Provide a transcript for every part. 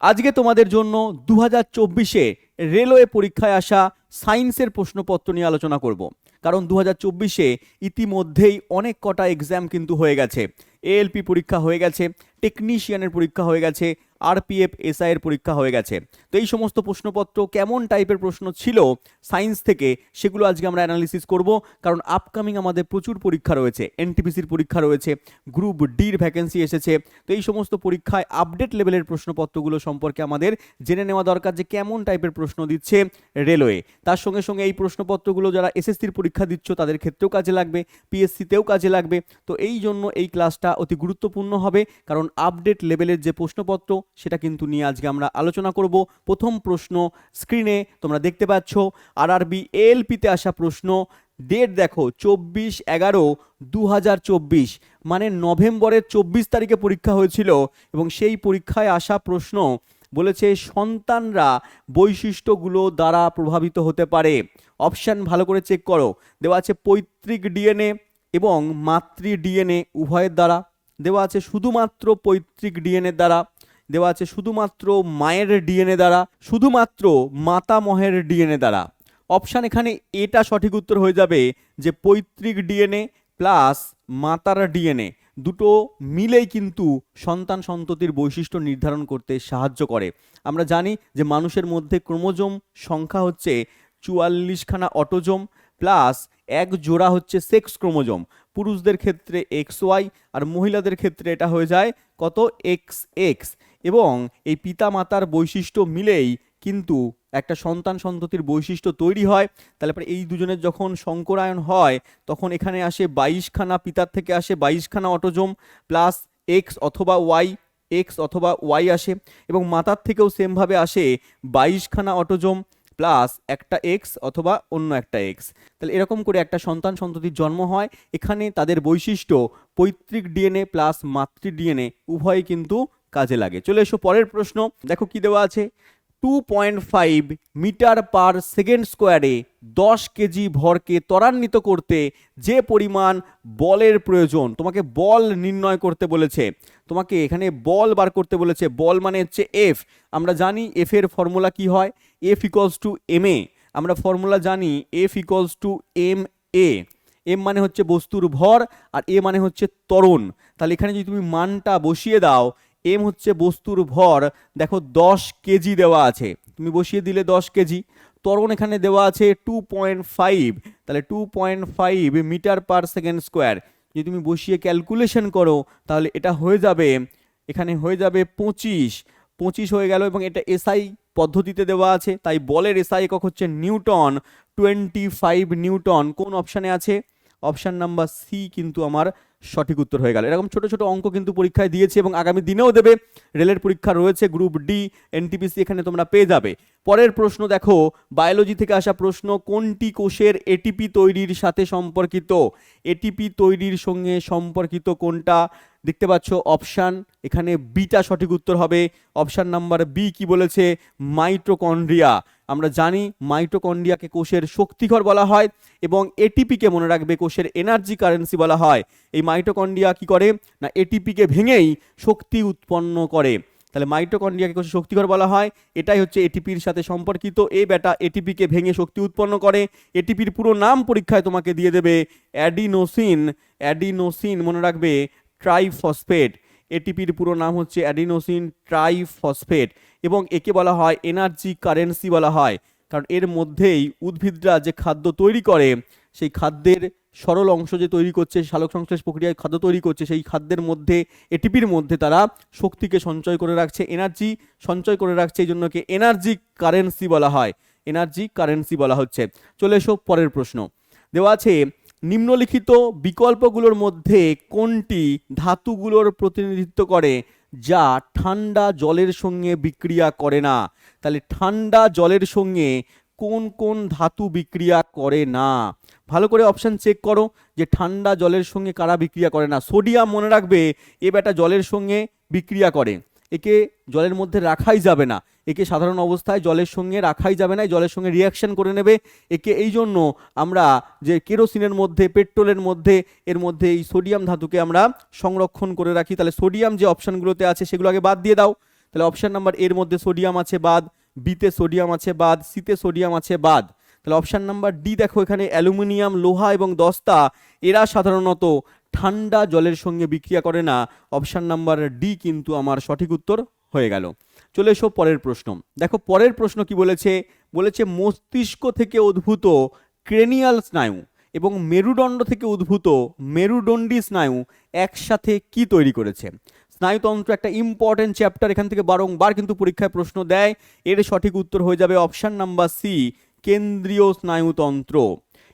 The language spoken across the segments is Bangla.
আজকে তোমাদের জন্য দু হাজার চব্বিশে রেলওয়ে পরীক্ষায় আসা সায়েন্সের প্রশ্নপত্র নিয়ে আলোচনা করব। কারণ দু হাজার চব্বিশে ইতিমধ্যেই অনেক কটা এক্সাম কিন্তু হয়ে গেছে। এএলপি পরীক্ষা হয়ে গেছে টেকনিশিয়ানের পরীক্ষা হয়ে গেছে আরপিএফ এর পরীক্ষা হয়ে গেছে। তো এই সমস্ত প্রশ্নপত্র কেমন টাইপের প্রশ্ন ছিল সায়েন্স থেকে, সেগুলো আজকে আমরা অ্যানালিসিস করব। কারণ আপকামিং আমাদের প্রচুর পরীক্ষা রয়েছে এনটিপিসির পরীক্ষা রয়েছে গ্রুপ ডির ভ্যাকেন্সি এসেছে। তো এই সমস্ত পরীক্ষায় আপডেট লেভেলের প্রশ্নপত্রগুলো সম্পর্কে আমাদের জেনে নেওয়া দরকার যে কেমন টাইপের প্রশ্ন দিচ্ছে রেলওয়ে। তার সঙ্গে সঙ্গে এই প্রশ্নপত্রগুলো যারা এসএসসির পরীক্ষা দিচ্ছ, তাদের ক্ষেত্রেও কাজে লাগবে পিএসসিতেও কাজে লাগবে। তো এই জন্য এই ক্লাসটা অতি গুরুত্বপূর্ণ হবে, কারণ আপডেট লেভেলের যে প্রশ্নপত্র সেটা কিন্তু নিয়ে আজকে আমরা আলোচনা করব। প্রথম প্রশ্ন স্ক্রিনে তোমরা দেখতে পাচ্ছ আর আরবি এএলপিতে আসা প্রশ্ন ডেট দেখো, চব্বিশ এগারো দু হাজার চব্বিশ মানে নভেম্বরের চব্বিশ তারিখে পরীক্ষা হয়েছিল এবং সেই পরীক্ষায় আসা প্রশ্ন বলেছে, সন্তানরা বৈশিষ্ট্যগুলো দ্বারা প্রভাবিত হতে পারে। অপশান ভালো করে চেক করো। দেওয়া আছে পৈতৃক ডিএনএ এবং মাতৃ ডিএনএ উভয়ের দ্বারা। দেওয়া আছে শুধুমাত্র পৈতৃক ডিএনএ দ্বারা। দেওয়া আছে শুধুমাত্র মায়ের ডিএনএ দ্বারা, শুধুমাত্র মাতামহের ডিএনএ দ্বারা। অপশান এখানে এটা সঠিক উত্তর হয়ে যাবে যে পৈতৃক ডিএনএ প্লাস মাতার ডিএনএ দুটো মিলেই কিন্তু সন্তান সন্ততির বৈশিষ্ট্য নির্ধারণ করতে সাহায্য করে। আমরা জানি যে মানুষের মধ্যে ক্রোমোজোম সংখ্যা হচ্ছে চুয়াল্লিশখানা অটোজোম প্লাস এক জোড়া হচ্ছে সেক্স ক্রোমোজোম। পুরুষদের ক্ষেত্রে এক্স ওয়াই আর মহিলাদের ক্ষেত্রে এটা হয়ে যায় কত? X X. এবং এই পিতা মাতার বৈশিষ্ট্য মিলেই কিন্তু একটা সন্তান সন্ততির বৈশিষ্ট্য তৈরি হয়। তাহলে পরে এই দুজনের যখন সংকরায়ন হয়, তখন এখানে আসে বাইশখানা, পিতার থেকে আসে বাইশখানা অটোজোম, প্লাস এক্স অথবা ওয়াই, এক্স অথবা ওয়াই আসে এবং মাতার থেকেও সেমভাবে আসে বাইশখানা অটোজোম, প্লাস একটা এক্স অথবা অন্য একটা এক্স। তাহলে এরকম করে একটা সন্তান সন্ততির জন্ম হয়। এখানে তাদের বৈশিষ্ট্য পৈতৃক ডিএনএ প্লাস মাতৃ ডিএনএ উভয়ই কিন্তু কাজে লাগে। চলে এসো পরের প্রশ্ন, দেখো কি দেওয়া আছে। Two point five metre per second স্কোয়ারে দশ কেজি ভরকে ত্বরান্বিত করতে যে পরিমাণ বলের প্রয়োজন, তোমাকে বল নির্ণয় করতে বলেছে। তোমাকে এখানে বল বার করতে বলেছে। বল মানে হচ্ছে এফ আমরা জানি এফ এর ফর্মুলা কি হয়? F equals to M A আমরা ফর্মুলা জানি F equals to M A M মানে হচ্ছে বস্তুর ভর আর এ মানে হচ্ছে ত্বরণ। তাহলে এখানে যদি তুমি মানটা বসিয়ে দাও এম হচ্ছে বস্তুর ভর। দেখো, দশ কেজি দেওয়া আছে। তুমি বসিয়ে দিলে দশ কেজি। ত্বরণ এখানে দেওয়া আছে টু পয়েন্ট ফাইভ তাহলে two point five metre per second square. যদি তুমি বসিয়ে ক্যালকুলেশন করো, তাহলে এটা হয়ে যাবে, এখানে হয়ে যাবে পঁচিশ। পঁচিশ হয়ে গেল এবং এটা এসআই পদ্ধতিতে দেওয়া আছে। তাই বলের এসআই একক হচ্ছে নিউটন টোয়েন্টি ফাইভ নিউটন। কোন অপশানে আছে? অপশান নাম্বার সি কিন্তু আমার সঠিক উত্তর হয়ে গেল। এরকম ছোট ছোট অঙ্ক কিন্তু পরীক্ষায় দিয়েছে এবং আগামী দিনেও দেবে। রেলের পরীক্ষা রয়েছে গ্রুপ ডি এনটিপিসি এখানে তোমরা পেয়ে যাবে। পরের প্রশ্ন দেখো বায়োলজি থেকে আসা প্রশ্ন, কোনটি কোষের এটিপি তৈরির সাথে সম্পর্কিত? এটিপি তৈরির সঙ্গে সম্পর্কিত কোনটা? দেখতে পাচ্ছ অপশান এখানে বিটা সঠিক উত্তর হবে। অপশান নাম্বার বি কি বলেছে? মাইটোকন্ড্রিয়া আমরা জানি মাইটোকন্ড্রিয়াকে কোষের শক্তিঘর বলা হয় এবং এটিপিকে মনে রাখবে কোষের এনার্জি কারেন্সি বলা হয়। এই মাইটোকন্ড্রিয়া কি করে? না, এটিপিকে ভেঙেই শক্তি উৎপন্ন করে। তাহলে মাইটোকন্ড্রিয়াকে কোষের শক্তিঘর বলা হয়। এটাই হচ্ছে এটিপির সাথে সম্পর্কিত। এ ব্যাটা এটিপিকে ভেঙে শক্তি উৎপন্ন করে। এটিপির পুরো নাম পরীক্ষায় তোমাকে দিয়ে দেবে অ্যাডিনোসিন। অ্যাডিনোসিন মনে রাখবে ট্রাইফসফেট। এটিপির পুরো নাম হচ্ছে অ্যাডিনোসিন ট্রাইফসফেট এবং একে বলা হয় এনার্জি কারেন্সি বলা হয়। কারণ এর মধ্যেই উদ্ভিদরা যে খাদ্য তৈরি করে, সেই খাদ্যের সরল অংশ যে তৈরি করছে, সালোক সংশ্লেষ প্রক্রিয়ায় খাদ্য তৈরি করছে, সেই খাদ্যের মধ্যে, এটিপির মধ্যে তারা শক্তিকে সঞ্চয় করে রাখছে, এনার্জি সঞ্চয় করে রাখছে, এই জন্যকে এনার্জি কারেন্সি বলা হয়। এনার্জি কারেন্সি বলা হচ্ছে। চলে এসো পরের প্রশ্ন। দেওয়া আছে নিম্নলিখিত বিকল্পগুলোর মধ্যে কোনটি ধাতুগুলোর প্রতিনিধিত্ব করে যা ঠান্ডা জলের সঙ্গে বিক্রিয়া করে না? তাহলে ঠান্ডা জলের সঙ্গে কোন কোন ধাতু বিক্রিয়া করে না? ভালো করে অপশান চেক করো যে ঠান্ডা জলের সঙ্গে কারা বিক্রিয়া করে না। সোডিয়াম মনে রাখবে, এ বেটা জলের সঙ্গে বিক্রিয়া করে। একে জলের মধ্যে রাখাই যাবে না। একে সাধারণ অবস্থায় জলের সঙ্গে রাখাই যাবে না জলের সঙ্গে রিয়াকশন করে নেবে। একে এই জন্য আমরা যে কেরোসিনের মধ্যে, পেট্রোলের মধ্যে, এর মধ্যে এই সোডিয়াম ধাতুকে আমরা সংরক্ষণ করে রাখি। তাহলে সোডিয়াম যে অপশানগুলোতে আছে সেগুলো আগে বাদ দিয়ে দাও। তাহলে অপশান নাম্বার এর মধ্যে সোডিয়াম আছে বাদ বিতে সোডিয়াম আছে বাদ সিতে সোডিয়াম আছে বাদ। তাহলে অপশান নাম্বার ডি দেখো এখানে, অ্যালুমিনিয়াম, লোহা এবং দস্তা, এরা সাধারণত ঠান্ডা জলের সঙ্গে বিক্রিয়া করে না? অপশন নাম্বার ডি কিন্তু আমার সঠিক উত্তর হয়ে গেল। চলে এসো পরের প্রশ্ন। দেখো, পরের প্রশ্ন কি বলেছে? বলেছে, মস্তিষ্ক থেকে উদ্ভূত ক্রেনিয়াল স্নায়ু এবং মেরুদণ্ড থেকে উদ্ভূত মেরুদণ্ডী স্নায়ু একসাথে কি তৈরি করেছে? স্নায়ুতন্ত্র একটা ইম্পর্টেন্ট চ্যাপ্টার এখান থেকে বারংবার কিন্তু পরীক্ষায় প্রশ্ন দেয়। এর সঠিক উত্তর হয়ে যাবে অপশান নাম্বার সি কেন্দ্রীয় স্নায়ুতন্ত্র।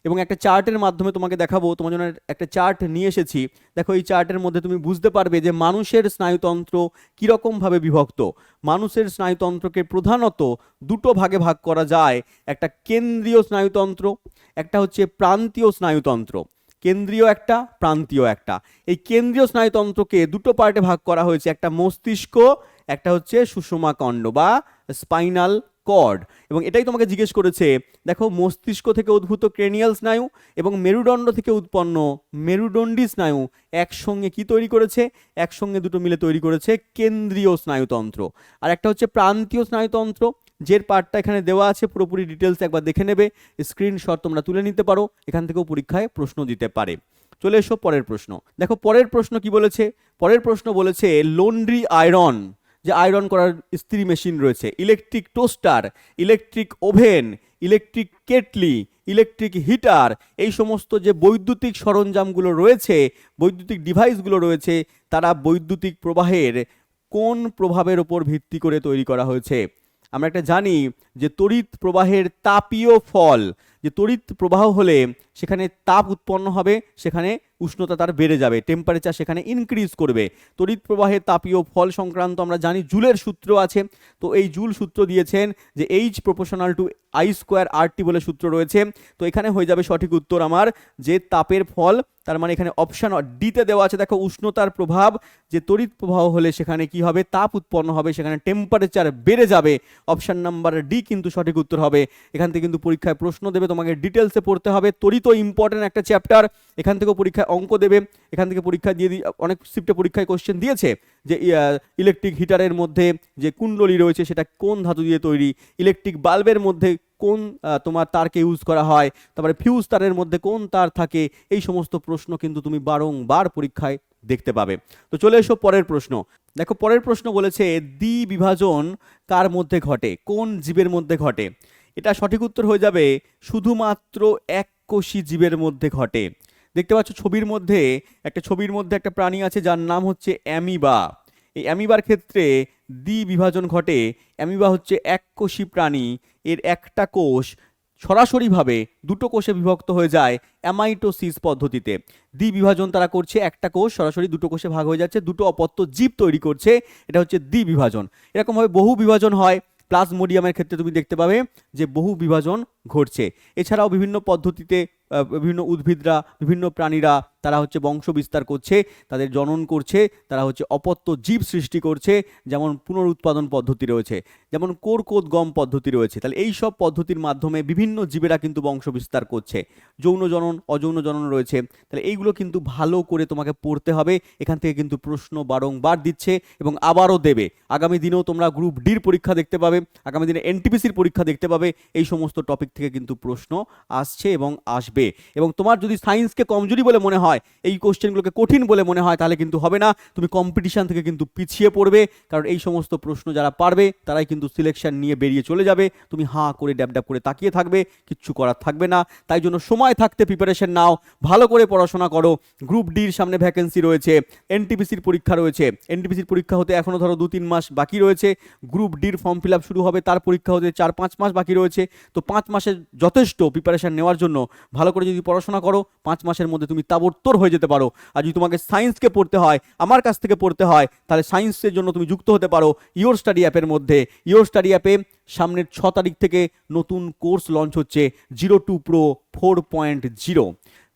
এবং একটা চার্টের মাধ্যমে তোমাকে দেখাবো, তোমার জন্য একটা চার্ট নিয়ে এসেছি। দেখো, এই চার্টের মধ্যে তুমি বুঝতে পারবে যে মানুষের স্নায়ুতন্ত্র কীরকমভাবে বিভক্ত। মানুষের স্নায়ুতন্ত্রকে প্রধানত দুটো ভাগে ভাগ করা যায়। একটা কেন্দ্রীয় স্নায়ুতন্ত্র, একটা হচ্ছে প্রান্তীয় স্নায়ুতন্ত্র। কেন্দ্রীয় একটা, প্রান্তীয় একটা। এই কেন্দ্রীয় স্নায়ুতন্ত্রকে দুটো পার্টে ভাগ করা হয়েছে, একটা মস্তিষ্ক, একটা হচ্ছে সুষমা কণ্ড বা স্পাইনাল কর্ড। এবং এটাই তোমাকে জিজ্ঞেস করেছে, দেখো, মস্তিষ্ক থেকে উদ্ভূত ক্রেনিয়াল স্নায়ু এবং মেরুদণ্ড থেকে উৎপন্ন মেরুদণ্ডী স্নায়ু একসঙ্গে কি তৈরি করেছে? একসঙ্গে দুটো মিলে তৈরি করেছে কেন্দ্রীয় স্নায়ুতন্ত্র। আর একটা হচ্ছে প্রান্তীয় স্নায়ুতন্ত্র যের পার্টটা এখানে দেওয়া আছে, পুরোপুরি ডিটেলস একবার দেখে নেবে, স্ক্রিনশট তোমরা তুলে নিতে পারো, এখান থেকেও পরীক্ষায় প্রশ্ন দিতে পারে। চলে এসো পরের প্রশ্ন। দেখো, পরের প্রশ্ন কি বলেছে? পরের প্রশ্ন বলেছে লন্ড্রি আয়রন যে আয়রন করার ইস্ত্রি মেশিন রয়েছে। Electric toaster, electric oven, electric kettle, electric heater, এই সমস্ত যে বৈদ্যুতিক সরঞ্জামগুলো রয়েছে, বৈদ্যুতিক ডিভাইসগুলো রয়েছে, তারা বৈদ্যুতিক প্রবাহের কোন প্রভাবের ওপর ভিত্তি করে তৈরি করা হয়েছে। আমরা একটা জানি যে তড়িৎ প্রবাহের তাপীয় ফল যে তড়িৎ প্রবাহ হলে সেখানে তাপ উৎপন্ন হবে, সেখানে উষ্ণতা তার বেড়ে যাবে টেম্পারেচার সেখানে ইনক্রিজ করবে। তড়িৎ প্রবাহে তাপীয় ফল সংক্রান্ত আমরা জানি জুলের সূত্র আছে, তো এই জুল সূত্র দিয়েছেন যে H proportional to I square R T বলে সূত্র রয়েছে, তো এখানে হয়ে যাবে সঠিক উত্তর আমার যে তাপের ফল, তার মানে এখানে অপশান ডিতে দেওয়া আছে, দেখো উষ্ণতার প্রভাব, যে তড়িৎ প্রবাহ হলে সেখানে কি হবে, তাপ উৎপন্ন হবে, সেখানে টেম্পারেচার বেড়ে যাবে। অপশান নাম্বার ডি কিন্তু সঠিক উত্তর হবে, এখান থেকে কিন্তু পরীক্ষায় প্রশ্ন দেবে তোমাকে ডিটেলসে পড়তে হবে। তড়িৎ ইম্পর্টেন্ট একটা চ্যাপ্টার এখান থেকেও পরীক্ষায় অঙ্ক দেবে। এখান থেকে পরীক্ষা দিয়ে অনেক শিফটে পরীক্ষায় কোশ্চেন দিয়েছে যে ইলেকট্রিক হিটারের মধ্যে যে কুণ্ডলী রয়েছে, সেটা কোন ধাতু দিয়ে তৈরি? ইলেকট্রিক বাল্বের মধ্যে কোন তোমার তারকে ইউজ করা হয়? তারপরে ফিউজ তারের মধ্যে কোন তার থাকে? এই সমস্ত প্রশ্ন কিন্তু তুমি বারংবার পরীক্ষায় দেখতে পাবে। তো চলে এসো পরের প্রশ্ন। দেখো, পরের প্রশ্ন বলেছে দ্বি বিভাজন কার মধ্যে ঘটে? কোন জীবের মধ্যে ঘটে? এটা সঠিক উত্তর হয়ে যাবে, শুধুমাত্র এক এককোষী জীবের মধ্যে ঘটে। দেখতে পাচ্ছ ছবির মধ্যে, একটা ছবির মধ্যে একটা প্রাণী আছে যার নাম হচ্ছে অ্যামিবা। এই অ্যামিবার ক্ষেত্রে দ্বি বিভাজন ঘটে। অ্যামিবা হচ্ছে এক এককোষী প্রাণী, এর একটা কোষ সরাসরিভাবে দুটো কোষে বিভক্ত হয়ে যায় অ্যামাইটোসিস পদ্ধতিতে। দ্বি বিভাজন তারা করছে, একটা কোষ সরাসরি দুটো কোষে ভাগ হয়ে যাচ্ছে, দুটো অপত্য জীব তৈরি করছে, এটা হচ্ছে দ্বি বিভাজন এরকমভাবে বহু বিভাজন হয় প্লাজমোডিয়ামের ক্ষেত্রে তুমি দেখতে পাবে যে বহু বিভাজন ঘটছে। এছাড়াও বিভিন্ন পদ্ধতিতে বিভিন্ন উদ্ভিদরা, বিভিন্ন প্রাণীরা তারা হচ্ছে বংশ বিস্তার করছে, তাদের জনন করছে, তারা হচ্ছে অপত্য জীব সৃষ্টি করছে, যেমন পুনরুৎপাদন পদ্ধতি রয়েছে, যেমন কোরকোদ গম পদ্ধতি রয়েছে। তাহলে এই সব পদ্ধতির মাধ্যমে বিভিন্ন জীবেরা কিন্তু বংশ বিস্তার করছে। যৌন জনন, অযৌন জনন রয়েছে। তাহলে এইগুলো কিন্তু ভালো করে তোমাকে পড়তে হবে। এখান থেকে কিন্তু প্রশ্ন বারংবার দিচ্ছে এবং আবারও দেবে। আগামী দিনেও তোমরা গ্রুপ ডির পরীক্ষা দেখতে পাবে, আগামী দিনে এনটিপিসির পরীক্ষা দেখতে পাবে। এই সমস্ত টপিক থেকে কিন্তু প্রশ্ন আসছে এবং আসবে। এবং তোমার যদি সায়েন্সকে কমজোরি বলে মনে হয় এই কোশ্চেনগুলোকে কঠিন বলে মনে হয়, তাহলে কিন্তু হবে না। তুমি কম্পিটিশন থেকে কিন্তু পিছিয়ে পড়বে। কারণ এই সমস্ত প্রশ্ন যারা পারবে, তারাই কিন্তু সিলেকশন নিয়ে বেরিয়ে চলে যাবে। তুমি হাঁ করে, ড্যাব ড্যাব করে তাকিয়ে থাকবে, কিচ্ছু করার থাকবে না। তাই জন্য সময় থাকতে প্রিপারেশন নাও। ভালো করে পড়াশোনা করো। গ্রুপ ডির সামনে ভ্যাকেন্সি রয়েছে। এনটিপিসির পরীক্ষা রয়েছে। এনটিপিসির পরীক্ষা হতে এখনও ধরো দু তিন মাস বাকি রয়েছে। গ্রুপ ডির ফর্ম ফিল শুরু হবে। তার পরীক্ষা হতে চার পাঁচ মাস বাকি রয়েছে। তো পাঁচ মাসের যথেষ্ট প্রিপারেশন নেওয়ার জন্য ভালো করে যদি পড়াশোনা করো, পাঁচ মাসের মধ্যে তুমি তাবড়তোড় হয়ে যেতে পারো। আর যদি তোমাকে সায়েন্সকে পড়তে হয়, আমার কাছ থেকে পড়তে হয়, তাহলে সায়েন্সের জন্য তুমি যুক্ত হতে পারো ইয়োর স্টাডি অ্যাপের মধ্যে। ইয়োর স্টাডি অ্যাপে সামনের ছ তারিখ থেকে নতুন কোর্স লঞ্চ হচ্ছে zero to pro four point zero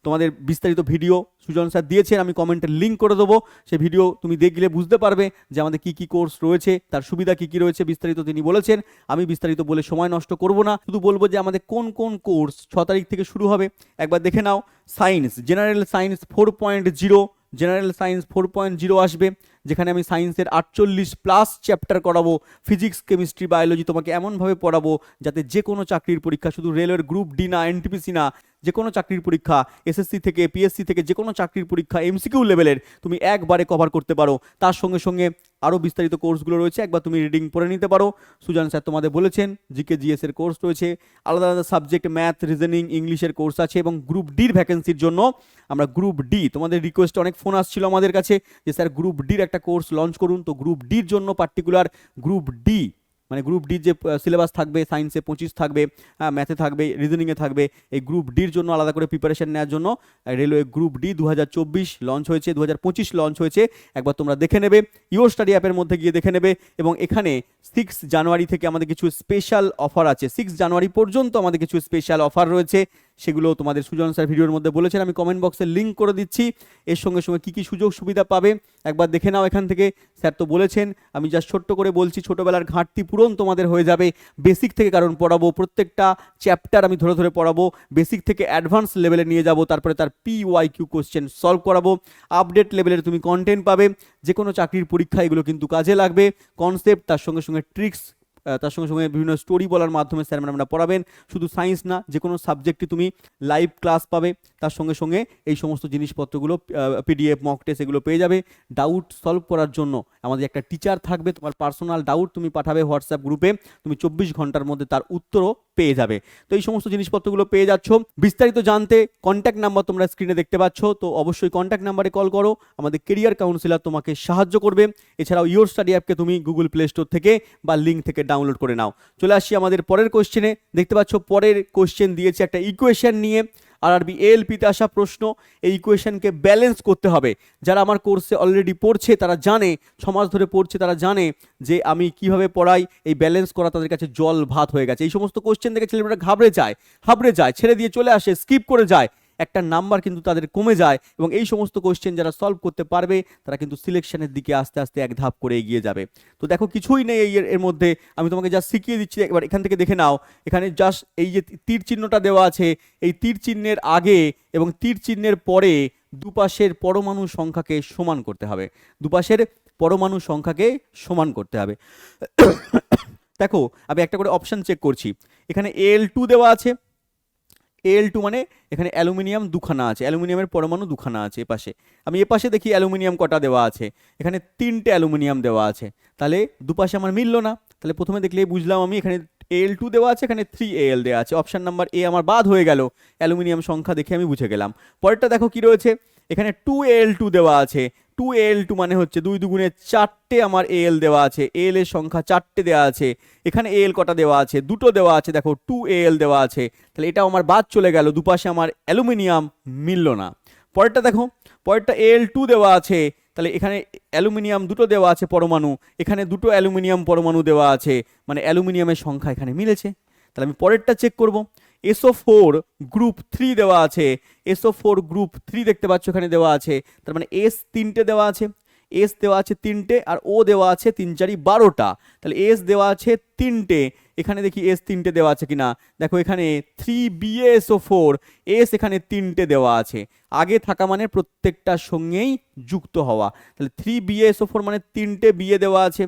তোমাদের বিস্তারিত ভিডিও সুজন স্যার দিয়েছেন, আমি কমেন্টে লিঙ্ক করে দেবো। সে ভিডিও তুমি দেখলে বুঝতে পারবে যে আমাদের কী কী কোর্স রয়েছে, তার সুবিধা কী কী রয়েছে, বিস্তারিত তিনি বলেছেন। আমি বিস্তারিত বলে সময় নষ্ট করব না, শুধু বলব যে আমাদের কোন কোন কোর্স ছ তারিখ থেকে শুরু হবে, একবার দেখে নাও। Science general science four point zero general science four point zero আসবে। যেখানে আমি সায়েন্সের আটচল্লিশ প্লাস চ্যাপ্টার করাবো, ফিজিক্স, কেমিস্ট্রি, বায়োলজি তোমাকে এমনভাবে পড়াবো যাতে যে কোনো চাকরির পরীক্ষা, শুধু রেলওয়ের গ্রুপ ডি না, এনটিপিসি না, যে কোনো চাকরির পরীক্ষা, এসএসসি থেকে, পিএসসি থেকে যে কোনো চাকরির পরীক্ষা, এমসিকিউ লেভেলের তুমি একবারে কভার করতে পারো। তার সঙ্গে সঙ্গে আরও বিস্তারিত কোর্সগুলো রয়েছে, একবার তুমি রিডিং পড়ে নিতে পারো। সুজান স্যার তোমাদের বলেছেন, জিকে, জিএস এর কোর্স রয়েছে, আলাদা আলাদা সাবজেক্ট, ম্যাথ, রিজনিং, ইংলিশের কোর্স আছে এবং গ্রুপ ডির ভ্যাকেন্সির জন্য আমরা গ্রুপ ডি, তোমাদের রিকোয়েস্টে অনেক ফোন আসছিল আমাদের কাছে যে স্যার গ্রুপ ডির একটা কোর্স লঞ্চ করুন। তো গ্রুপ ডির জন্য পার্টিকুলার গ্রুপ ডি মানে গ্রুপ ডির যে সিলেবাস থাকবে সায়েন্সে পঁচিশ থাকবে হ্যাঁ ম্যাথে থাকবে রিজনিংয়ে থাকবে, এই গ্রুপ ডির জন্য আলাদা করে প্রিপারেশন নেওয়ার জন্য রেলওয়ে গ্রুপ ডি দু হাজার চব্বিশ লঞ্চ হয়েছে দু হাজার পঁচিশ লঞ্চ হয়েছে। একবার তোমরা দেখে নেবে ইওর স্টাডি অ্যাপের মধ্যে গিয়ে দেখে নেবে, এবং এখানে সিক্স জানুয়ারি থেকে আমাদের কিছু স্পেশাল অফার আছে। সিক্স জানুয়ারি পর্যন্ত আমাদের কিছু স্পেশাল অফার রয়েছে। সেগুলো তোমাদের সুজন স্যার ভিডিওর মধ্যে বলেছেন। আমি কমেন্ট বক্সে লিঙ্ক করে দিচ্ছি। এর সঙ্গে সঙ্গে কী কী সুযোগ সুবিধা পাবে, একবার দেখে নাও এখান থেকে। স্যার তো বলেছেন, আমি জাস্ট ছোট্ট করে বলছি, ছোটোবেলার ঘাটতি পূরণ তোমাদের হয়ে যাবে। বেসিক থেকে কারণ পড়াবো, প্রত্যেকটা চ্যাপ্টার আমি ধরে ধরে পড়াবো। বেসিক থেকে অ্যাডভান্স লেভেলে নিয়ে যাব, তারপরে তার P Y Q question solve করাবো। আপডেট লেভেলের তুমি কন্টেন্ট পাবে। যে কোনো চাকরির পরীক্ষা এগুলো কিন্তু কাজে লাগবে। কনসেপ্ট তার সঙ্গে সঙ্গে ট্রিক্স তার সঙ্গে সঙ্গে বিভিন্ন স্টোরি বলার মাধ্যমে স্যার ম্যাডামরা পড়াবেন। শুধু সায়েন্স না, যে কোনো সাবজেক্টে তুমি লাইভ ক্লাস পাবে। তার সঙ্গে সঙ্গে এই সমস্ত জিনিসপত্রগুলো পিডিএফ মক টেস্ট এগুলো পেয়ে যাবে। ডাউট সলভ করার জন্য আমাদের একটা টিচার থাকবে। তোমার পার্সোনাল ডাউট তুমি পাঠাবে হোয়াটসঅ্যাপ গ্রুপে তুমি চব্বিশ ঘণ্টার মধ্যে তার উত্তরও পেয়ে যাবে। তো এই সমস্ত জিনিসপত্রগুলো পেয়ে যাচ্ছ। বিস্তারিত জানতে কন্ট্যাক্ট নাম্বার তোমরা স্ক্রিনে দেখতে পাচ্ছ। তো অবশ্যই কন্ট্যাক্ট নাম্বারে কল করো। আমাদের কেরিয়ার কাউন্সিলার তোমাকে সাহায্য করবে। এছাড়াও ইয়োর স্টাডি অ্যাপকে তুমি গুগল প্লে স্টোর থেকে বা লিঙ্ক থেকে ডাউনলোড করে নাও। চলে আসি আমাদের পরের কোশ্চেনে দেখতে পাচ্ছ, পরের কোশ্চেন দিয়েছে একটা ইকুয়েশন নিয়ে। আর আরবি এলপিতে আসা প্রশ্ন, এই ইকুয়েশনকে ব্যালেন্স করতে হবে। যারা আমার কোর্সে অলরেডি পড়ছে, তারা জানে সমাজ ধরে পড়ছে, তারা জানে যে আমি কীভাবে পড়াই, এই ব্যালেন্স করা তাদের কাছে জল ভাত হয়ে গেছে। এই সমস্ত কোশ্চেন দেখে ছেলেমেয়েরা ঘাবড়ে যায় হাবড়ে যায়, ছেড়ে দিয়ে চলে আসে স্কিপ করে যায়। একটা নাম্বার কিন্তু তাদের কমে যায় এবং এই সমস্ত কোশ্চেন যারা সলভ করতে পারবে, তারা কিন্তু সিলেকশনের দিকে আস্তে আস্তে এক ধাপ করে এগিয়ে যাবে। তো দেখো কিছুই নেই এই এর- মধ্যে। আমি তোমাকে জাস্ট শিখিয়ে দিচ্ছি, একবার এখান থেকে দেখে নাও। এখানে জাস্ট এই যে তীর চিহ্নটা দেওয়া আছে, এই তীর চিহ্নের আগে এবং তীর চিহ্নের পরে দুপাশের পরমাণু সংখ্যাকে সমান করতে হবে। দুপাশের পরমাণু সংখ্যাকে সমান করতে হবে। দেখো, আমি একটা করে অপশন চেক করছি। এখানে এল টু দেওয়া আছে। এল টু মানে এখানে অ্যালুমিনিয়াম দুখানা আছে, অ্যালুমিনিয়ামের পরমাণু দুখানা আছে এপাশে। আমি এপাশে দেখি অ্যালুমিনিয়াম কটা দেওয়া আছে, এখানে তিনটে অ্যালুমিনিয়াম দেওয়া আছে। তাহলে দুপাশে আমার মিললো না। তাহলে প্রথমে দেখলেই বুঝলাম আমি এখানে এল টু দেওয়া আছে, এখানে থ্রি এ এল দেওয়া আছে। অপশান নাম্বার এ আমার বাদ হয়ে গেল। অ্যালুমিনিয়াম সংখ্যা দেখে আমি বুঝে গেলাম। পরেরটা দেখো কি রয়েছে, এখানে টু এল টু দেওয়া আছে। টু এল টু মানে হচ্ছে দুই দুগুণে চারটে আমার এল দেওয়া আছে। এল এর সংখ্যা চারটে দেওয়া আছে। এখানে এল কটা দেওয়া আছে? দুটো দেওয়া আছে, দেখো টু এল দেওয়া আছে। তাহলে এটাও আমার বাদ চলে গেল, দুপাশে আমার অ্যালুমিনিয়াম মিলল না। পরেরটা দেখো, পরেরটা এল টু দেওয়া আছে, তাহলে এখানে অ্যালুমিনিয়াম দুটো দেওয়া আছে পরমাণু, এখানে দুটো অ্যালুমিনিয়াম পরমাণু দেওয়া আছে মানে অ্যালুমিনিয়ামের সংখ্যা এখানে মিলেছে। তাহলে আমি পরেরটা চেক করব। এসও ফোর গ্রুপ থ্রি দেওয়া আছে। এসও ফোর গ্রুপ থ্রি দেখতে পাচ্ছ এখানে দেওয়া আছে। তার মানে এস তিনটে দেওয়া আছে। এস দেওয়া আছে তিনটে আর ও দেওয়া আছে তিন চারি বারোটা। তাহলে এস দেওয়া আছে তিনটে। এখানে দেখি এস তিনটে দেওয়া আছে কিনা? দেখো এখানে থ্রি বিএসও ফোর এস এখানে তিনটে দেওয়া আছে। আগে থাকা মানে প্রত্যেকটার সঙ্গেই যুক্ত হওয়া। তাহলে থ্রি বিএসও ফোর মানে তিনটে বিয়ে দেওয়া আছে,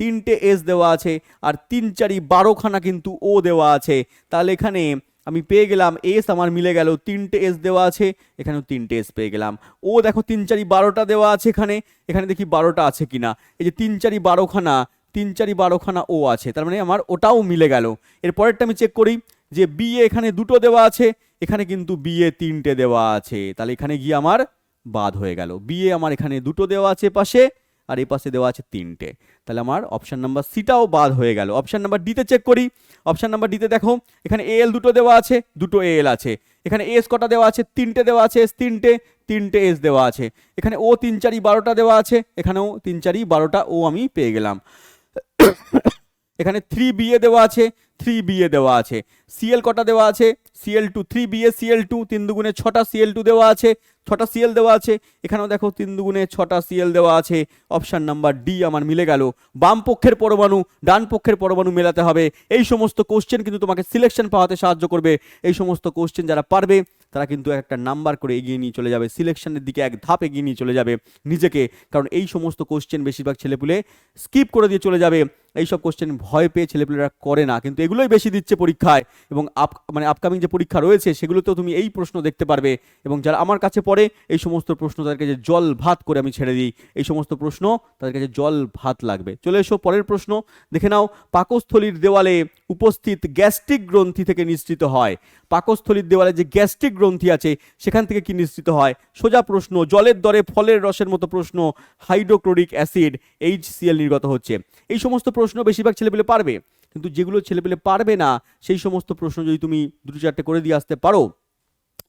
তিনটে এস দেওয়া আছে আর তিন চারি বারোখানা কিন্তু ও দেওয়া আছে। তাহলে এখানে আমি পেয়ে গেলাম এস আমার মিলে গেল, তিনটে এস দেওয়া আছে, এখানেও তিনটে এস পেয়ে গেলাম। ও দেখো তিন চারি বারোটা দেওয়া আছে এখানে এখানে দেখি বারোটা আছে কিনা। এই যে তিন চারি বারোখানা, তিন চারি বারোখানা ও আছে, তার মানে আমার ওটাও মিলে গেল। এর পরেরটা আমি চেক করি যে বিএ এখানে দুটো দেওয়া আছে, এখানে কিন্তু বিএ তিনটে দেওয়া আছে। তাহলে এখানে গিয়ে আমার বাদ হয়ে গেল। বিএ আমার এখানে দুটো দেওয়া আছে পাশে আর এই পাশে দেওয়া আছে তিনটে। তাহলে আমার অপশান নাম্বার সিটাও বাদ হয়ে গেল। অপশান নাম্বার ডিতে চেক করি। অপশান নাম্বার ডিতে দেখো, এখানে এল দুটো দেওয়া আছে, দুটো এল আছে। এখানে এস কটা দেওয়া আছে? তিনটে দেওয়া আছে এস তিনটে তিনটে এস দেওয়া আছে। এখানে ও তিন চারি বারোটা দেওয়া আছে, এখানেও তিন চারি বারোটা ও আমি পেয়ে গেলাম। এখানে থ্রি বিএ দেওয়া আছে থ্রি বিএ দেওয়া আছে। সিএল কটা দেওয়া আছে? CL two three BA CL two তিন দুগুণে ছটা সিএল টু দেওয়া আছে, ছটা সিএল দেওয়া আছে। এখানেও দেখো তিন দুগুণে ছটা সিএল দেওয়া আছে। অপশান নাম্বার ডি আমার মিলে গেল। বাম পক্ষের পরমাণু, ডান পক্ষের পরমাণু মেলাতে হবে। এই সমস্ত কোশ্চেন কিন্তু তোমাকে সিলেকশন পাওয়াতে সাহায্য করবে। এই সমস্ত কোশ্চেন যারা পারবে, তারা কিন্তু একটা নাম্বার করে এগিয়ে নিয়ে চলে যাবে। সিলেকশনের দিকে এক ধাপ এগিয়ে নিয়ে চলে যাবে নিজেকে। কারণ এই সমস্ত কোশ্চেন বেশিরভাগ ছেলেপুলে স্কিপ করে দিয়ে চলে যাবে। এইসব কোশ্চেন ভয় পেয়ে ছেলেপুলেরা করে না। কিন্তু এগুলোই বেশি দিচ্ছে পরীক্ষায় এবং আপ মানে আপকামিং যে পরীক্ষা রয়েছে, সেগুলোতেও তুমি এই প্রশ্ন দেখতে পারবে এবং যারা আমার কাছে পড়ে, এই সমস্ত প্রশ্ন তাদের কাছে জল ভাত করে আমি ছেড়ে দিই। এই সমস্ত প্রশ্ন তাদের কাছে জল ভাত লাগবে। চলে এসো পরের প্রশ্ন। দেখে নাও, পাকস্থলীর দেওয়ালে উপস্থিত গ্যাস্ট্রিক গ্রন্থি থেকে নিঃসৃত হয়। পাকস্থলীর দেওয়ালে যে গ্যাস্ট্রিক গ্রন্থি আছে, সেখান থেকে কি নিঃসৃত হয়? সোজা প্রশ্ন, জলের দরে ফলের রসের মতো প্রশ্ন, হাইড্রোক্লোরিক অ্যাসিড এইচ নির্গত হচ্ছে। এই সমস্ত প্রশ্ন বেশিরভাগ ছেলেপেলে পারবে। কিন্তু যেগুলো ছেলেপেলে পারবে না, সেই সমস্ত প্রশ্ন যদি তুমি দুটো চারটে করে দিয়ে আসতে পারো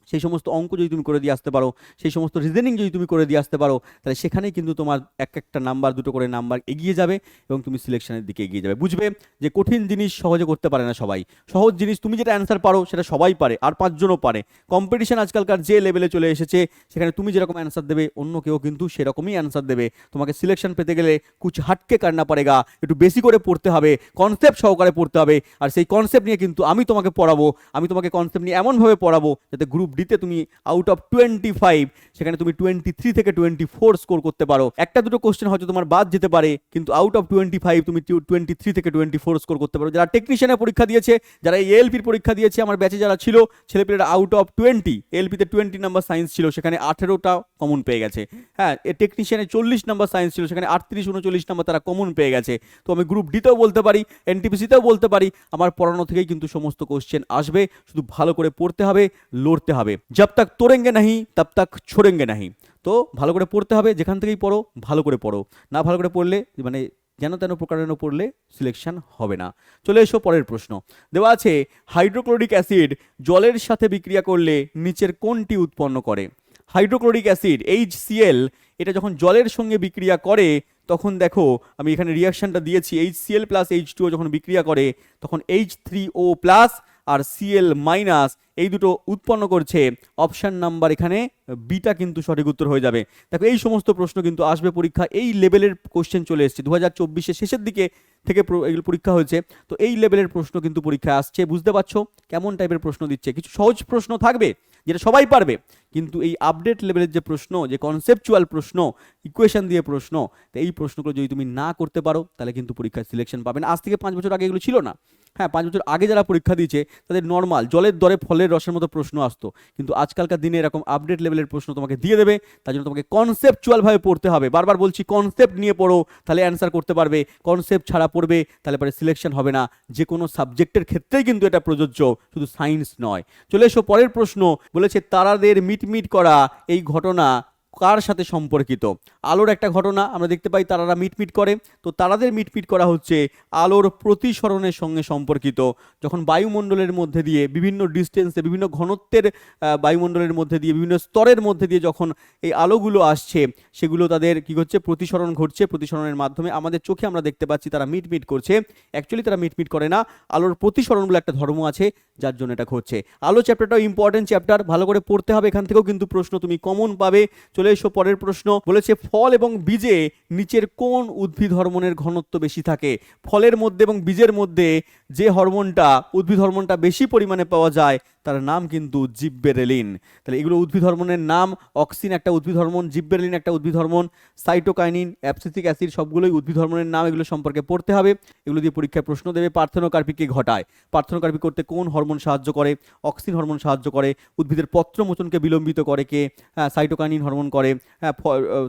সেই সমস্ত অঙ্ক যদি তুমি করে দিয়ে আসতে পারো, সেই সমস্ত রিজনিং যদি তুমি করে দিয়ে আসতে পারো, তাহলে সেখানেই কিন্তু তোমার এক একটা নাম্বার দুটো করে নাম্বার এগিয়ে যাবে এবং তুমি সিলেকশনের দিকে এগিয়ে যাবে। বুঝবে যে কঠিন জিনিস সহজে করতে পারে না সবাই। সহজ জিনিস তুমি যেটা অ্যান্সার পারো সেটা সবাই পারে, আর পাঁচজনও পারে। কম্পিটিশন আজকালকার যে লেভেলে চলে এসেছে, সেখানে তুমি যেরকম অ্যান্সার দেবে, অন্য কেউ কিন্তু সেরকমই অ্যান্সার দেবে। তোমাকে সিলেকশন পেতে গেলে কুচ হাটকে কান্না পারেগা, একটু বেশি করে পড়তে হবে কনসেপ্ট সহকারে পড়তে হবে। আর সেই কনসেপ্ট নিয়ে কিন্তু আমি তোমাকে পড়াবো, আমি তোমাকে কনসেপ্ট নিয়ে এমনভাবে পড়াবো, যাতে গ্রুপ ডিতে তুমি আউট অফ টোয়েন্টি ফাইভ সেখানে তুমি টোয়েন্টি থ্রি থেকে টোয়েন্টি ফোর স্কোর করতে পারো। একটা দুটো কোশ্চেন হয়তো তোমার বাদ যেতে পারে, কিন্তু আউট অফ টোয়েন্টি ফাইভ তুমি টোয়েন্টি থ্রি থেকে টোয়েন্টি ফোর স্কোর করতে পারো। যারা টেকনিশিয়ানের পরীক্ষা দিয়েছে, যারা এএলপির পরীক্ষা দিয়েছে, আমার ব্যাচে যারা ছিল, ছেলেপেলেরা আউট অফ টোয়েন্টি এলপিতে টোয়েন্টি নাম্বার সায়েন্স ছিল, সেখানে আঠেরোটা কমন পেয়ে গেছে। হ্যাঁ এ টেকনিশিয়ানে চল্লিশ নাম্বার সায়েন্স ছিল, সেখানে আটত্রিশ উনচল্লিশ নাম্বার তারা কমন পেয়ে গেছে। তো আমি গ্রুপ ডিতেও বলতে পারি এনটিপিসিতেও বলতে পারি, আমার পড়ানো থেকেই কিন্তু সমস্ত কোশ্চেন আসবে। শুধু ভালো করে পড়তে হবে, লড়তে হবে। জব তক তোরেঙ্গে নাহি তব তক ছোড়েঙ্গে নাহি তো ভালো করে পড়তে হবে, যেখান থেকেই পড়ো, ভালো করে পড়ো। না ভালো করে পড়লে মানে যেন তেন প্রকারেণ পড়লে সিলেকশন হবে না। চলে এসো পরের প্রশ্ন। দেওয়া আছে হাইড্রোক্লোরিক অ্যাসিড জলের সাথে বিক্রিয়া করলে নিচের কোনটি উৎপন্ন করে? হাইড্রোক্লোরিক অ্যাসিড এইচ সিএল এটা যখন জলের সঙ্গে বিক্রিয়া করে, তখন দেখো, আমি এখানে রিয়াকশনটা দিয়েছি H CL plus H two যখন বিক্রিয়া করে, তখন এইচ থ্রি ও প্লাস আর সিএল মাইনাস এই দুটো উৎপন্ন করছে অপশান নাম্বার এখানে বিটা কিন্তু সঠিক উত্তর হয়ে যাবে। দেখো, এই সমস্ত প্রশ্ন কিন্তু আসবে পরীক্ষা, এই লেভেলের কোশ্চেন চলে এসছে। দু হাজার শেষের দিকে থেকে এগুলো পরীক্ষা হয়েছে। তো এই লেভেলের প্রশ্ন কিন্তু পরীক্ষায় আসছে, বুঝতে পারছ? কেমন টাইপের প্রশ্ন দিচ্ছে? কিছু সহজ প্রশ্ন থাকবে, যেটা সবাই পারবে। কিন্তু এই আপডেট লেভেলের যে প্রশ্ন, যে কনসেপচুয়াল প্রশ্ন ইকুয়েশন দিয়ে প্রশ্ন, তো এই প্রশ্নগুলো যদি তুমি না করতে পারো, তাহলে কিন্তু পরীক্ষায় সিলেকশন পাবে না। আজ থেকে পাঁচ বছর আগে এগুলো ছিল না। হ্যাঁ পাঁচ বছর আগে যারা পরীক্ষা দিয়েছে, তাদের নর্মাল জলের দরে ফলের রসের মতো প্রশ্ন আসতো। কিন্তু আজকালকার দিনে এরকম আপডেট লেভেলের প্রশ্ন তোমাকে দিয়ে দেবে, তার জন্য তোমাকে কনসেপচুয়ালভাবে পড়তে হবে। বারবার বলছি কনসেপ্ট নিয়ে পড়ো, তাহলে অ্যান্সার করতে পারবে। কনসেপ্ট ছাড়া পড়বে, তাহলে পরে সিলেকশন হবে না। যে কোনো সাবজেক্টের ক্ষেত্রেই কিন্তু এটা প্রযোজ্য, শুধু সায়েন্স নয়। চলে এসো, পরের প্রশ্ন, বলেছে তারাদের মিটমিট করা, এই ঘটনা কার সাথে সম্পর্কিত? আলোর একটা ঘটনা আমরা দেখতে পাই, তারারা মিটমিট করে। তো তারাদের মিটমিট করা হচ্ছে আলোর প্রতিসরণের সঙ্গে সম্পর্কিত। যখন বায়ুমণ্ডলের মধ্যে দিয়ে বিভিন্ন ডিস্টেন্সে বিভিন্ন ঘনত্বের বায়ুমণ্ডলের মধ্যে দিয়ে, বিভিন্ন স্তরের মধ্যে দিয়ে যখন এই আলোগুলো আসছে, সেগুলো তাদের কি হচ্ছে? প্রতিসরণ ঘটছে। প্রতিসরণের মাধ্যমে আমাদের চোখে আমরা দেখতে পাচ্ছি তারা মিটমিট করছে। অ্যাকচুয়ালি তারা মিটমিট করে না। আলোর প্রতিসরণ বলে একটা ধর্ম আছে, যার জন্য এটা ঘটছে। আলো চ্যাপ্টারটাও ইম্পর্টেন্ট চ্যাপ্টার ভালো করে পড়তে হবে এখান থেকেও কিন্তু প্রশ্ন তুমি কমন পাবে। চলে এসো, পরের প্রশ্ন বলেছে, ফল এবং বীজে নিচের কোন উদ্ভিদ হরমোনের ঘনত্ব বেশি থাকে? ফলের মধ্যে এবং বীজের মধ্যে যে হরমোনটা, উদ্ভিদ হরমোনটা বেশি পরিমাণে পাওয়া যায় তার নাম কিন্তু জিব্বেরেলিন। তাহলে এগুলো উদ্ভিদ হরমোনের নাম, অক্সিন একটা উদ্ভিদ হরমোন, জিব্বেরেলিন একটা উদ্ভিদ হরমোন, সাইটোকাইনিন অ্যাপসিসিক অ্যাসিড সবগুলোই উদ্ভিদ হরমোনের নাম এগুলো সম্পর্কে পড়তে হবে। এগুলো দিয়ে পরীক্ষায় প্রশ্ন দেবে পার্থেনোকার্পিকে ঘটায়। পার্থেনোকার্পি করতে কোন হরমোন সাহায্য করে? অক্সিন হরমোন সাহায্য করে, উদ্ভিদের পত্রমোচনকে বিলম্বিত করে কে? হ্যাঁ সাইটোকাইনিন হরমোন করে। হ্যাঁ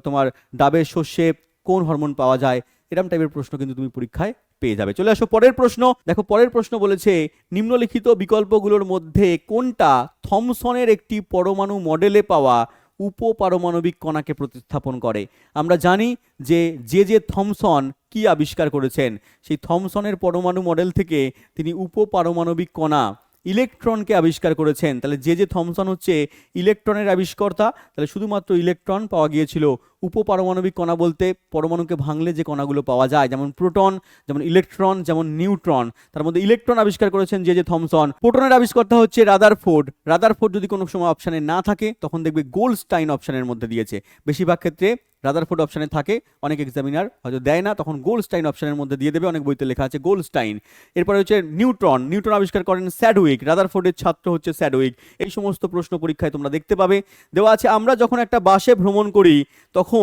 তোমার ডাবের শস্যে কোন হরমোন পাওয়া যায়? এরকম টাইপের প্রশ্ন কিন্তু তুমি পরীক্ষায় পেয়ে যাবে। চলে আসো পরের প্রশ্ন। দেখো, পরের প্রশ্ন বলেছে, নিম্নলিখিত বিকল্পগুলোর মধ্যে কোনটা থমসনের একটি পরমাণু মডেলে পাওয়া উপপারমাণবিক কণাকে প্রতিস্থাপন করে? আমরা জানি যে যে যে থমসন কি আবিষ্কার করেছেন? সেই থমসনের পরমাণু মডেল থেকে তিনি উপপারমাণবিক কণা ইলেকট্রনকে আবিষ্কার করেছেন। তাহলে যে যে থমসন হচ্ছে ইলেকট্রনের আবিষ্কর্তা, তাহলে শুধুমাত্র ইলেকট্রন পাওয়া গিয়েছিল উপপারমাণবিক কণা বলতে পরমাণুকে ভাঙলে যে কণাগুলো পাওয়া যায়, যেমন প্রোটন, যেমন ইলেকট্রন, যেমন নিউট্রন। তার মধ্যে ইলেকট্রন আবিষ্কার করেছেন যে যে থমসন। প্রোটনের আবিষ্কর্তা হচ্ছে রাদার ফোর্ড রাদার ফোর্ড যদি কোনো সময় অপশানে না থাকে, তখন দেখবে গোল্ডস্টাইন অপশানের মধ্যে দিয়েছে। বেশিরভাগ ক্ষেত্রে রাদারফোর্ড অপশানে থাকে, অনেক এক্সামিনার হয়তো দেয় না, তখন গোল্ডস্টাইন অপশানের মধ্যে দিয়ে দেবে, অনেক বইতে লেখা আছে গোল্ডস্টাইন এরপরে হচ্ছে নিউট্রন। নিউট্রন আবিষ্কার করেন স্যাডউইক। রাদারফোর্ডের ছাত্র হচ্ছে স্যাডউইক। এই সমস্ত প্রশ্ন পরীক্ষায় তোমরা দেখতে পাবে। দেওয়া আছে, আমরা যখন একটা বাসে ভ্রমণ করি, তখন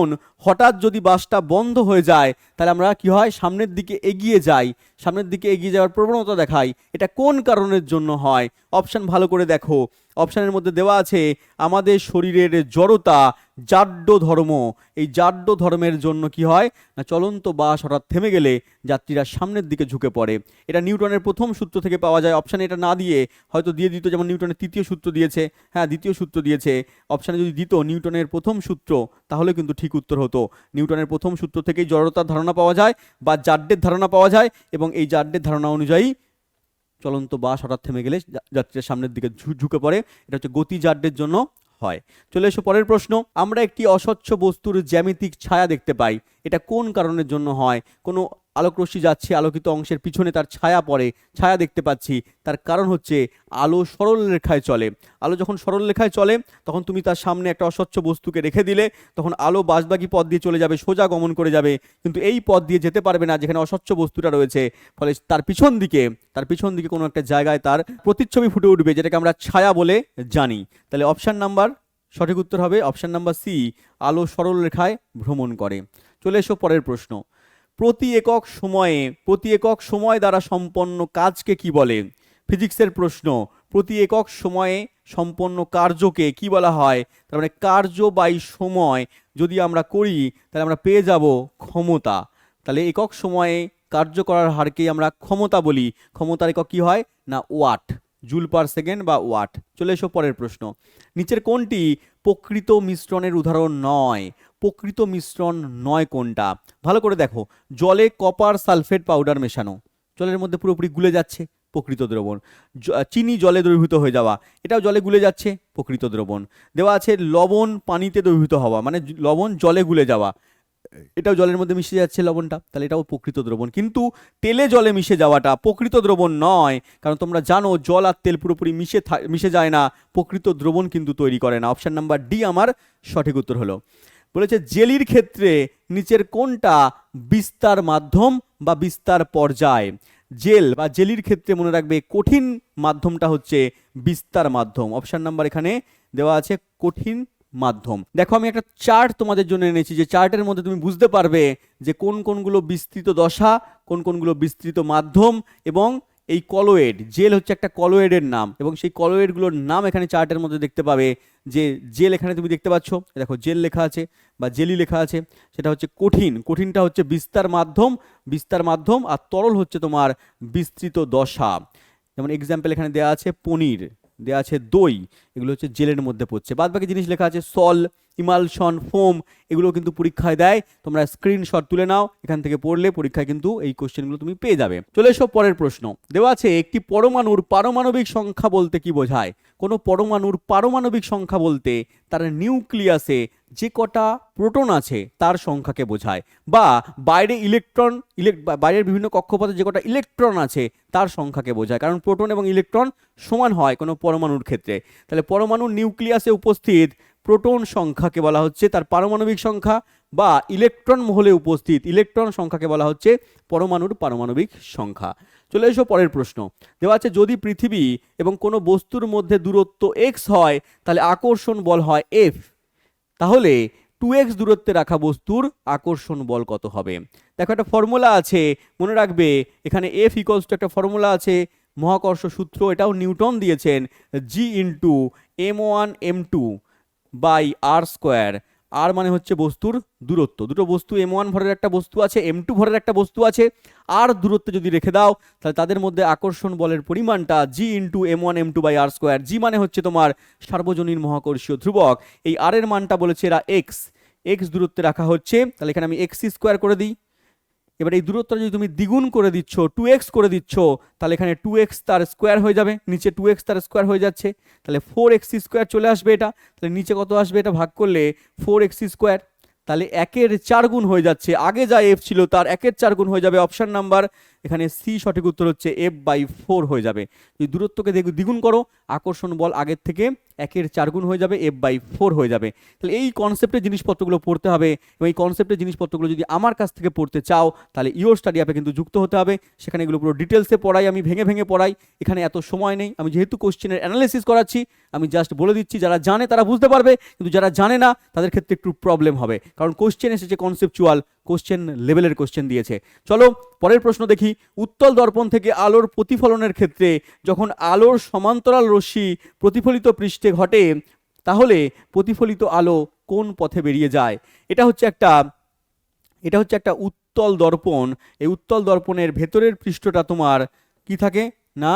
হঠাৎ যদি বাসটা বন্ধ হয়ে যায়, তাহলে আমরা কি হয়? সামনের দিকে এগিয়ে যাই। সামনের দিকে এগিয়ে যাওয়ার প্রবণতা দেখাই। এটা কোন কারণের জন্য হয়? অপশান ভালো করে দেখো। অপশানের মধ্যে দেওয়া আছে, আমাদের শরীরের জড়তা জাড্য ধর্ম এই জাড্য ধর্মের জন্য কি হয়? না, চলন্ত বাস হঠাৎ থেমে গেলে যাত্রীরা সামনের দিকে ঝুঁকে পড়ে। এটা নিউটনের প্রথম সূত্র থেকে পাওয়া যায়। অপশানে এটা না দিয়ে হয়তো দিয়ে দিত, যেমন নিউটনের তৃতীয় সূত্র দিয়েছে। হ্যাঁ দ্বিতীয় সূত্র দিয়েছে। অপশানে যদি দিত নিউটনের প্রথম সূত্র, তাহলে কিন্তু ঠিক উত্তর হতো। নিউটনের প্রথম সূত্র থেকেই জড়তার ধারণা পাওয়া যায় বা জাড্যের ধারণা পাওয়া যায় এবং এই জাড্যের ধারণা অনুযায়ী চলন্ত বাস হঠাৎ থেমে গেলে যাত্রীরা সামনের দিকে ঝুঁকে পড়ে। এটা হচ্ছে গতি যাড্ডের জন্য হয়। চলে এসো পরের প্রশ্ন। আমরা একটি অস্বচ্ছ বস্তুর জ্যামিতিক ছায়া দেখতে পাই। এটা কোন কারণের জন্য হয়? কোনো আলোকরশ্মি যাচ্ছে, আলোকিত অংশের পিছনে তার ছায়া পড়ে, ছায়া দেখতে পাচ্ছি। তার কারণ হচ্ছে আলো সরল রেখায় চলে। আলো যখন সরল রেখায় চলে, তখন তুমি তার সামনে একটা অস্বচ্ছ বস্তুকে রেখে দিলে, তখন আলো বাসবাকি পথ দিয়ে চলে যাবে, সোজা গমন করে যাবে। কিন্তু এই পথ দিয়ে যেতে পারবে না, যেখানে অস্বচ্ছ বস্তুটা রয়েছে। ফলে তার পিছন দিকে, তার পিছন দিকে কোনো একটা জায়গায় তার প্রতিচ্ছবি ফুটে উঠবে, যেটাকে আমরা ছায়া বলে জানি। তাহলে অপশান নাম্বার, সঠিক উত্তর হবে অপশান নাম্বার সি, আলো সরল রেখায় ভ্রমণ করে। চলে এসো পরের প্রশ্ন। প্রতি একক সময়ে প্রতি একক সময় দ্বারা সম্পন্ন কাজকে কি বলে? ফিজিক্সের প্রশ্ন প্রতি একক সময়ে সম্পন্ন কার্যকে কি বলা হয়? তার মানে কার্য বাই সময়, যদি আমরা করি, তাহলে আমরা পেয়ে যাব ক্ষমতা। তাহলে একক সময়ে কার্য করার হারকেই আমরা ক্ষমতা বলি। ক্ষমতার একক কি হয়? না, ওয়াট, জুল পার সেকেন্ড বা ওয়াট। চলে এসো পরের প্রশ্ন। নিচের কোনটি প্রকৃত মিশ্রণের উদাহরণ নয়? প্রকৃত মিশ্রণ নয় কোনটা? ভালো করে দেখো। জলে কপার সালফেট পাউডার মেশানো। জলের মধ্যে পুরোপুরি গুলে যাচ্ছে প্রকৃত দ্রবণ। চিনি জলে দ্রবীভূত হয়ে যাওয়া। এটাও জলে গুলে যাচ্ছে প্রকৃত দ্রবণ। দেওয়া আছে লবণ পানিতে দ্রবীভূত হওয়া মানে লবণ জলে গুলে যাওয়া। এটাও জলের মধ্যে মিশে যাচ্ছে লবণটা, তাহলে এটাও প্রকৃত দ্রবণ। কিন্তু তেলে জলে মিশে যাওয়াটা প্রকৃত দ্রবণ নয়, কারণ তোমরা জানো জল আর তেল পুরোপুরি মিশে মিশে যায় না, প্রকৃত দ্রবণ কিন্তু তৈরি করে না। অপশন নাম্বার ডি আমার সঠিক উত্তর হলো। বলেছে, জেলির ক্ষেত্রে নিচের কোনটা বিস্তার মাধ্যম বা বিস্তার পর্যায়? জেল বা জেলির ক্ষেত্রে মনে রাখবে, কঠিন মাধ্যমটা হচ্ছে বিস্তার মাধ্যম। অপশান নাম্বার এখানে দেওয়া আছে, কঠিন মাধ্যম। দেখো, আমি একটা চার্ট তোমাদের জন্য এনেছি, যে চার্টের মধ্যে তুমি বুঝতে পারবে যে কোন কোনগুলো বিস্তৃত দশা, কোন কোনগুলো বিস্তৃত মাধ্যম এবং এই কলোয়েড জেল হচ্ছে একটা কলোয়েডের নাম এবং সেই কলোয়েডগুলোর নাম এখানে চার্টের মধ্যে দেখতে পাবে যে জেল এখানে তুমি দেখতে পাচ্ছ দেখো জেল লেখা আছে বা জেলি লেখা আছে, সেটা হচ্ছে কঠিন, কঠিনটা হচ্ছে বিস্তার মাধ্যম বিস্তার মাধ্যম আর তরল হচ্ছে তোমার বিস্তৃত দশা। যেমন এক্সাম্পল এখানে দেওয়া আছে পনির। দেওয়া আছে দই, এগুলো হচ্ছে জেলের মধ্যে পড়ছে। বাদ বাকি জিনিস লেখা আছে সল, ইমালশন, ফোম এগুলো কিন্তু পরীক্ষায় দেয়। তোমরা স্ক্রিনশট তুলে নাও, এখান থেকে পড়লে পরীক্ষায় কিন্তু এই কোশ্চেনগুলো তুমি পেয়ে যাবে। চলে এসো পরের প্রশ্ন। দেওয়া আছে, একটি পরমাণুর পারমাণবিক সংখ্যা বলতে কি বোঝায়? কোনো পরমাণুর পারমাণবিক সংখ্যা বলতে তার নিউক্লিয়াসে যে কটা প্রোটন আছে তার সংখ্যাকে বোঝায় বা বাইরে ইলেকট্রন ইলেক বাইরের বিভিন্ন কক্ষপথে যে কটা ইলেকট্রন আছে তার সংখ্যাকে বোঝায়। কারণ প্রোটন এবং ইলেকট্রন সমান হয় কোনো পরমাণুর ক্ষেত্রে। তাহলে পরমাণুর নিউক্লিয়াসে উপস্থিত প্রোটন সংখ্যাকে বলা হচ্ছে তার পারমাণবিক সংখ্যা বা ইলেকট্রন মহলে উপস্থিত ইলেকট্রন সংখ্যাকে বলা হচ্ছে পরমাণুর পারমাণবিক সংখ্যা। চলে এসো পরের প্রশ্ন। দেওয়া আছে, যদি পৃথিবী এবং কোনো বস্তুর মধ্যে দূরত্ব এক্স হয়, তাহলে আকর্ষণ বল হয় এফ তাহলে টু এক্স দূরত্বে রাখা বস্তুর আকর্ষণ বল কত হবে? দেখো একটা ফর্মুলা আছে, মনে রাখবে, এখানে এফ ইকলস টু একটা ফর্মুলা আছে, মহাকর্ষ সূত্র এটাও নিউটন দিয়েছেন G into M one M two by R square R মানে হচ্ছে বস্তুর দূরত্ব। দুটো বস্তু এম ওয়ান ভরের একটা বস্তু আছে এম টু ভরের একটা বস্তু আছে। আর দূরত্ব যদি রেখে দাও, তাহলে তাদের মধ্যে আকর্ষণ বলের পরিমাণটা G into M one M two by R square G মানে হচ্ছে তোমার সার্বজনীন মহাকর্ষীয় ধ্রুবক। এই আর এর মানটা বলেছে এরা এক্স এক্স দূরত্বে রাখা হচ্ছে, তাহলে এখানে আমি এক্স স্কোয়ার করে দিই। এবার এই দূরত্বটা যদি তুমি দ্বিগুণ করে দিচ্ছ টু এক্স করে দিচ্ছ, তাহলে এখানে টু এক্স তার স্কোয়ার হয়ে যাবে, নিচে টু এক্স তার স্কোয়ার হয়ে যাচ্ছে, তাহলে ফোর এক্স স্কোয়ার চলে আসবে এটা, তাহলে নিচে কত আসবে এটা ভাগ করলে ফোর এক্স স্কোয়ার তাহলে একের চার গুণ হয়ে যাচ্ছে। আগে যা এফ ছিল তার একের চার গুণ হয়ে যাবে। অপশান নাম্বার এখানে সি সঠিক উত্তর হচ্ছে এফ বাই ফোর হয়ে যাবে। যদি দূরত্বকে দ্বিগুণ করো, আকর্ষণ বল আগের থেকে একের চার গুণ হয়ে যাবে এফ বাই ফোর হয়ে যাবে। তাহলে এই কনসেপ্টের জিনিসপত্রগুলো পড়তে হবে এবং এই কনসেপ্টের জিনিসপত্রগুলো যদি আমার কাছ থেকে পড়তে চাও, তাহলে ইওর স্টাডি অ্যাপে কিন্তু যুক্ত হতে হবে। সেখানে এগুলো পুরো ডিটেলসে পড়াই, আমি ভেঙে ভেঙে পড়াই। এখানে এত সময় নেই। আমি যেহেতু কোশ্চেনের অ্যানালিসিস করাচ্ছি আমি জাস্ট বলে দিচ্ছি, যারা জানে তারা বুঝতে পারবে, কিন্তু যারা জানে না, তাদের ক্ষেত্রে একটু প্রবলেম হবে। কারণ কোশ্চেন এসেছে কনসেপচুয়াল কোশ্চেন লেভেলের কোশ্চেন দিয়েছে। চলো, পরের প্রশ্ন দেখি। উত্তল দর্পণ থেকে আলোর প্রতিফলনের ক্ষেত্রে যখন আলোর সমান্তরাল রশ্মি প্রতিফলিত পৃষ্ঠে ঘটে, তাহলে প্রতিফলিত আলো কোন পথে বেরিয়ে যায়? এটা হচ্ছে একটা, এটা হচ্ছে একটা উত্তল দর্পণ। এই উত্তল দর্পণের ভেতরের পৃষ্ঠটা তোমার কি থাকে? না?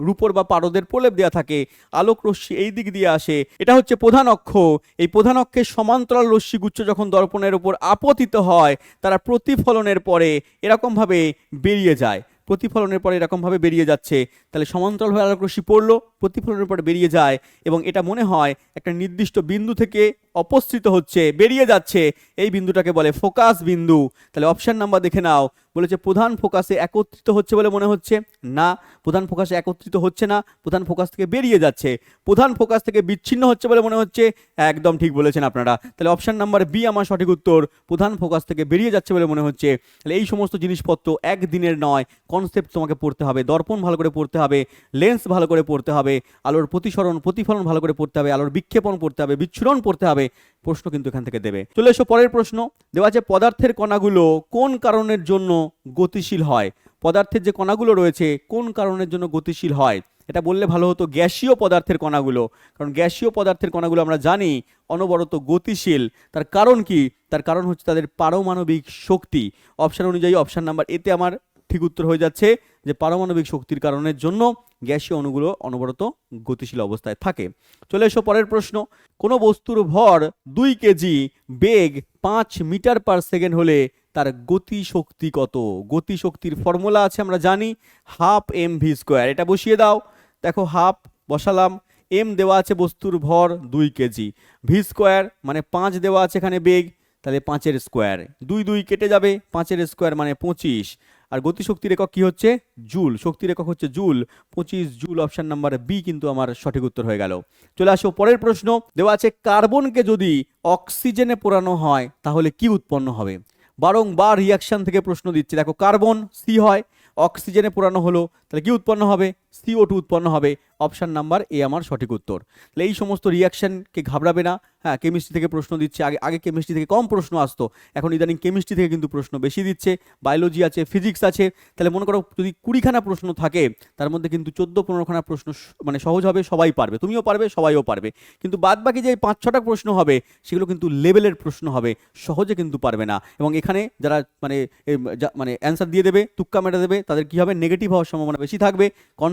রূপর বা পারদের প্রলেপ দেওয়া থাকে আলোক রশ্মি এই দিক দিয়ে আসে। এটা হচ্ছে প্রধান অক্ষ। এই প্রধান অক্ষের সমান্তরাল রশ্মিগুচ্ছ যখন দর্পণের উপর আপতিত হয়, তারা প্রতিফলনের পরে এরকমভাবে বেরিয়ে যায়। প্রতিফলনের পরে এরকমভাবে বেরিয়ে যাচ্ছে। তাহলে সমান্তরালভাবে আলোক রশ্মি পড়ল, প্রতিফলনের পরে বেরিয়ে যায় এবং এটা মনে হয় একটা নির্দিষ্ট বিন্দু থেকে অপস্থিত হচ্ছে, বেরিয়ে যাচ্ছে। এই বিন্দুটাকে বলে ফোকাস বিন্দু। তাহলে অপশান নাম্বার দেখে নাও। বলেছে, প্রধান ফোকাসে একত্রিত হচ্ছে বলে মনে হচ্ছে। না, প্রধান ফোকাসে একত্রিত হচ্ছে না, প্রধান ফোকাস থেকে বেরিয়ে যাচ্ছে। প্রধান ফোকাস থেকে বিচ্ছিন্ন হচ্ছে বলে মনে হচ্ছে। একদম ঠিক বলেছেন আপনারা। তাহলে অপশন নাম্বার বি আমার সঠিক উত্তর, প্রধান ফোকাস থেকে বেরিয়ে যাচ্ছে বলে মনে হচ্ছে। তাহলে এই সমস্ত জিনিসপত্র একদিনের নয় কনসেপ্ট তোমাকে পড়তে হবে। দর্পণ ভালো করে পড়তে হবে লেন্স ভালো করে পড়তে হবে, আলোর প্রতিসরণ, প্রতিফলন ভালো করে পড়তে হবে, আলোর বিক্ষেপণ পড়তে হবে, বিচ্ছুরণ পড়তে হবে। প্রশ্ন কিন্তু এখান থেকে দেবে। চলে এসো পরের প্রশ্ন। দেওয়া আছে, পদার্থের কণাগুলো কোন কারণের জন্য গতিশীল হয়? পদার্থের যে কণাগুলো রয়েছে, কোন কারণের জন্য গতিশীল হয়? এটা বললে ভালো হতো গ্যাসীয় পদার্থের কণাগুলো। কারণ গ্যাসীয় পদার্থের কণাগুলো আমরা জানি অনবরত গতিশীল। তার কারণ কি? তার কারণ হচ্ছে তাদের পারমাণবিক শক্তি। অপশান অনুযায়ী অপশান নাম্বার এতে আমার ঠিক উত্তর হয়ে যাচ্ছে। যে পারমাণবিক শক্তির কারণের জন্য গ্যাসীয় অণুগুলো অনবরত গতিশীল অবস্থায় থাকে। চলে এসো পরের প্রশ্ন। কোনো বস্তুর ভর দুই কেজি বেগ পাঁচ মিটার পার সেকেন্ড হলে তার গতি শক্তি কত? গতি শক্তির ফর্মুলা আছে আমরা জানি, হাফ এম ভি স্কোয়ার। এটা বসিয়ে দাও। দেখো, হাফ, বসালাম। এম দেওয়া আছে বস্তুর ভর দুই কেজি। ভি স্কোয়ার মানে পাঁচ দেওয়া আছে এখানে বেগ, তাহলে পাঁচের স্কোয়ার। দুই দুই কেটে যাবে, পাঁচের স্কোয়ার মানে পঁচিশ। আর গতিশক্তির একক কি হচ্ছে? জুল। শক্তির একক হচ্ছে জুল। পঁচিশ জুল অপশান নাম্বার বি কিন্তু আমার সঠিক উত্তর হয়ে গেল। চলে আসো পরের প্রশ্ন। দেওয়া আছে কার্বনকে যদি অক্সিজেনে পোড়ানো হয়, তাহলে কি উৎপন্ন হবে? বারংবার রিয়াকশন থেকে প্রশ্ন দিচ্ছে। দেখো কার্বন সি হয়, অক্সিজেনে পোড়ানো হলো, তাহলে কি উৎপন্ন হবে? সিও টু উৎপন্ন হবে। অপশান নাম্বার এ আমার সঠিক উত্তর। তাহলে এই সমস্ত রিয়াকশনকে ঘাবড়াবে না। হ্যাঁ কেমিস্ট্রি থেকে প্রশ্ন দিচ্ছে। আগে আগে কেমিস্ট্রি থেকে কম প্রশ্ন আসতো। এখন ইদানিং কেমিস্ট্রি থেকে কিন্তু প্রশ্ন বেশি দিচ্ছে। বায়োলজি আছে ফিজিক্স আছে। তাহলে মনে করো যদি কুড়িখানা প্রশ্ন থাকে, তার মধ্যে কিন্তু চোদ্দ, পনেরোখানা প্রশ্ন মানে সহজ হবে, সবাই পারবে। তুমিও পারবে, সবাইও পারবে। কিন্তু বাদ বাকি যে পাঁচ, ছটা প্রশ্ন হবে, সেগুলো কিন্তু লেভেলের প্রশ্ন হবে। সহজে কিন্তু পারবে না। এবং এখানে যারা মানে মানে অ্যান্সার দিয়ে দেবে, তুক্কা মেরে দেবে, তাদের কি হবে? নেগেটিভ হওয়ার সম্ভাবনা বেশি থাকবে।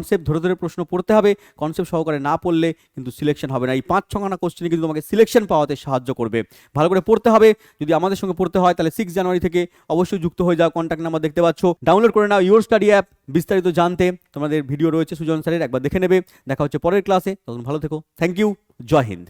কনসেপ্ট ধরে ধরে প্রশ্ন পড়তে হবে কনসেপ্ট সহকারে না পড়লে কিন্তু সিলেকশন হবে না। এই পাঁচ ছখানা কোশ্চেনে কিন্তু তোমাকে সিলেকশন পাওয়াতে সাহায্য করবে। ভালো করে পড়তে হবে। যদি আমাদের সঙ্গে পড়তে হয়, তাহলে সিক্স জানুয়ারি থেকে অবশ্যই যুক্ত হয়ে যাও। কন্ট্যাক্ট নাম্বার দেখতে পাচ্ছ। ডাউনলোড করে নাও ইউর স্টাডি অ্যাপ বিস্তারিত জানতে তোমাদের ভিডিও রয়েছে সুজন স্যারের, একবার দেখে নেবে। দেখা হচ্ছে পরের ক্লাসে তখন ভালো থেকো। থ্যাংক ইউ জয় হিন্দ।